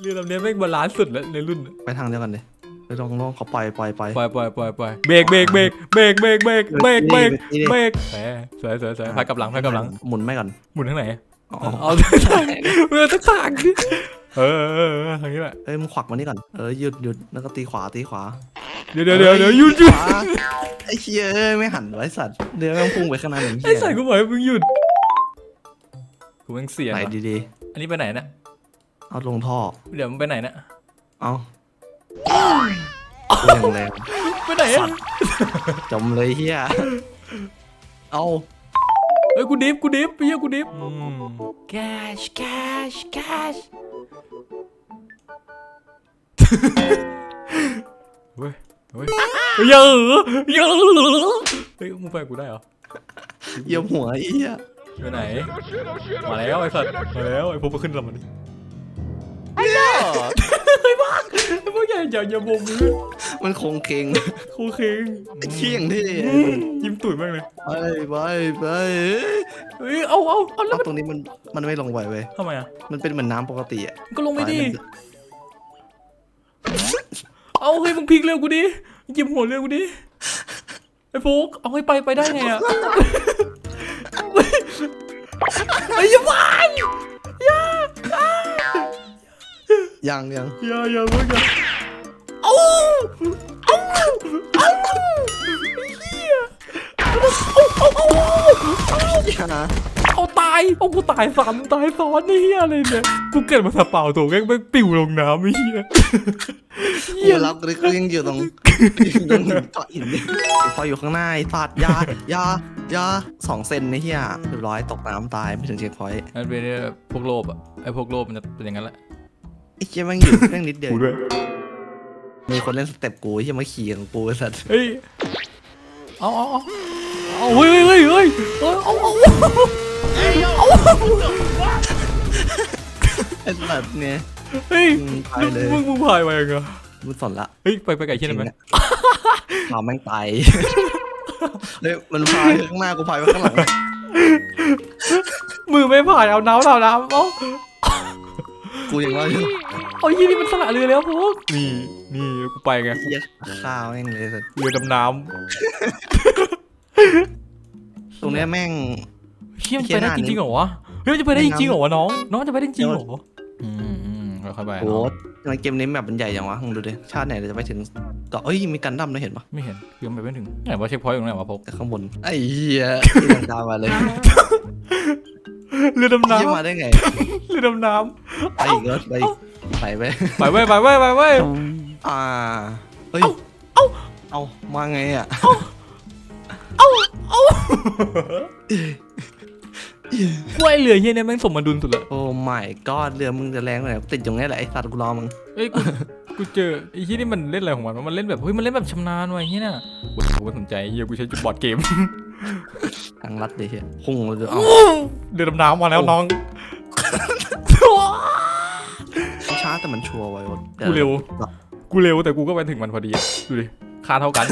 เรือลำนี้แม่งบาลานซ์สุดแล้วในรุ่นไปทางเดียวกันดิไปลองลองเขาปล่อยปล่อยปล่อย ปล่อยปล่อยปล่อยปล่อยเบรกเบรกเบรกเบรกเบรกเบรกเบรกเบรกนี่นี่เบรกแหมสวยสวยสวยพายกลับหลังพายกลับหลังหมุนไม่ก่อนหมุนทางไหนอ๋อเอาทางเรือทั้งทางเออเออเออทางนี้แหละเอ้ยมึงขวักมานี่ก่อนเออหยุดหยุดแล้วก็ตีขวาตีขวาเดี๋ยวเดี๋ยวเดี๋ยวเดี๋ยวหยุดหยุดขวาไอ้เชี่ยเอ้ยไม่หันไว้สัตว์เดี๋ยวแม่งพุ่งไปข้างหน้าเหมือนไอ้เหี้ยใส่กูบอกให้มึงหยุดกูแม่งเสียงไหนว่ะดีอันนี้ไปไหนนะๆ เอาลงท่อ เดี๋ยวมึงไปไหนนะเอาเรื่องแรงไปไหนอะจมเลยเฮียเอาเอ้ยกูดิฟกูดิฟไปเหี้ยกูดิฟแคชแคชแคชเว้ยเว้ยเยอะเยอะเฮ้ยมึงไปกับกูได้เหรอเหยียบหัวไอ้เฮียไปไหน มาแล้วไอ้สัตว์มาแล้วไอ้พวกมาขึ้นลำมันดิไอ้บ้าไอ้ พวกอย่าอย่าอย่าโบกมือมันโคงเคงโคเคงไอ้เขี้ยงที่ยิ้มตุ๋ยมากเลยไปไปไปเฮ้ยเอาเอาเอาแล้วเอามันตรงนี้มันมันไม่ลงไหวเว้ยทำไมอะมันเป็นเหมือนน้ำปกติอะก็ลงไม่ดีมันเอาเฮ้ยมึงพลิกเร็วกูดิยิ้มหัวเร็วกูดิไอ้โฟกเอาให้ไปไปได้ไงอะ ยังยังอย่าอย่ามึงอย่าเอาเอาเอาเฮียเอาเอาเอาเอาอย่าเอาตายเอากูตายซ้ำตายซ้อนไอ้เฮียอะไรเนี่ยกูเกิดมาสเปล่าตัวแม่งแม่งปิวลงน้ำไอ้เฮียเฮียรับเลยก็ยังอยู่ตรงอยู่ตรงเกาะหินนี่พออยู่ข้างหน้าไอ้สัตว์ยายายาสองเซนนี่เฮียเรียบร้อยตกน้ำตายไม่ถึงเช็คพอยต์มันเป็นพวกโลภอะไอ้พวกโลภมันจะเป็นอย่างนั้นแหละ ไอ้เชี่ยแม่งอยู่แม่งนิดเดียว กูด้วย มีคนเล่นสเต็ปกูไอ้เชี่ยมาขี่ของกูไอ้สัตว์เฮ้ย เอาเอาเอาเอาเฮ้ยเฮ้ยเฮ้ยเฮ้ยเอาเอาไอ้สัตว์เนี่ย เฮ้ยมึงตายเลย มึงมึงพายไปยังไงมึงสนละเฮ้ย ไปไปไก่เช่นนั้นไหมหมาแม่งตายเฮ้ยมันพายข้างหน้ากูพายไปข้างหลัง มือไม่พายเอาน้ำเอาน้ำเอา กูยังว่าอยู่เอายี่นี่มันสละเรือแล้วพวกนี่นี่กูไปไงเฮียข้าวแม่งเลยสัตว์เรือดำน้ตรงเนี้ยแม่งำเชี่ยมันไปได้จริงๆเหรอวะเฮ้ยมันจะไปได้จริงๆเหรอวะน้อง น้องจะไปได้จริงๆเหรออืมอืมค่อยๆไปโอ้น้องทำไมเกมนี้แบบมันใหญ่จังวะมึงดูดิ ชาติไหนเราจะไปถึงเกาะเอ้ย มีกันดั้มด้วยเห็นปะไม่เห็นยังไปไม่ถึงไหนว่าเช็คพอยต์อยู่ตรงไหนวะพกแต่ข้างบน ไอ้เหี้ยยังตามมาเลยเรือดำน้เหี้ยมาได้ไงำเรือดำน้ ไปอีกรถไปอีกไปไปำไปเว้ยไปเว้ยไปเว้ยอ่าเฮ้ยเอ้าเอามาไงอะกล้วยเรือเฮียเนี่ยแม่งสมดุลสุดเลยโอ้ my god เรือมึงจะแรงไปไหนติดอยู่เนี่ยแหละไอสัตว์กูรอมึงเอ้ยกูกูเจอไอ้ที่นี่มันเล่นอะไรของมันวะมันเล่นแบบเฮ้ยมันเล่นแบบชำนาญว่ะไอ้เฮียน่ะกูกูไม่สนใจเฮียกูใช้จุดบอร์ดเกมทางลัดเลยเฮียพุ่งเลยเอาเรือดำน้ำมาแล้วน้อง ช้าแต่มันชัวร์ไว้วะกูเร็ว กูเร็วแต่กูก็ไปถึงมันพอดีอะดูดิ ค่าเท่ากัน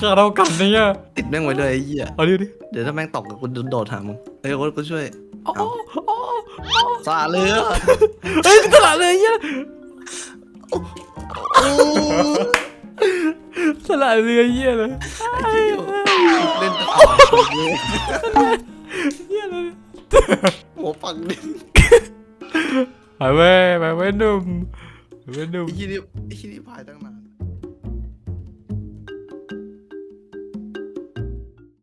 ค่าเท่ากันเนี่ยติดแม่งไว้เลยไอ้เหี้ยเอาดิดิ เดี๋ยวถ้าแม่งตกกูโดดหามึงเฮ้ยโอ๊ตกูช่วยเอาเอาเอาสาเรือเฮ้ยตลาดเลยเฮียสละเรือเฮียเลยเล่นตะขาบเลยเฮียเลยหัวปักดิ ไปเว้ยไปเว้ยหนุ่มไปเว้ยหนุ่ม ไอ้ที่นี่ไอ้ที่นี่พายตั้งนาน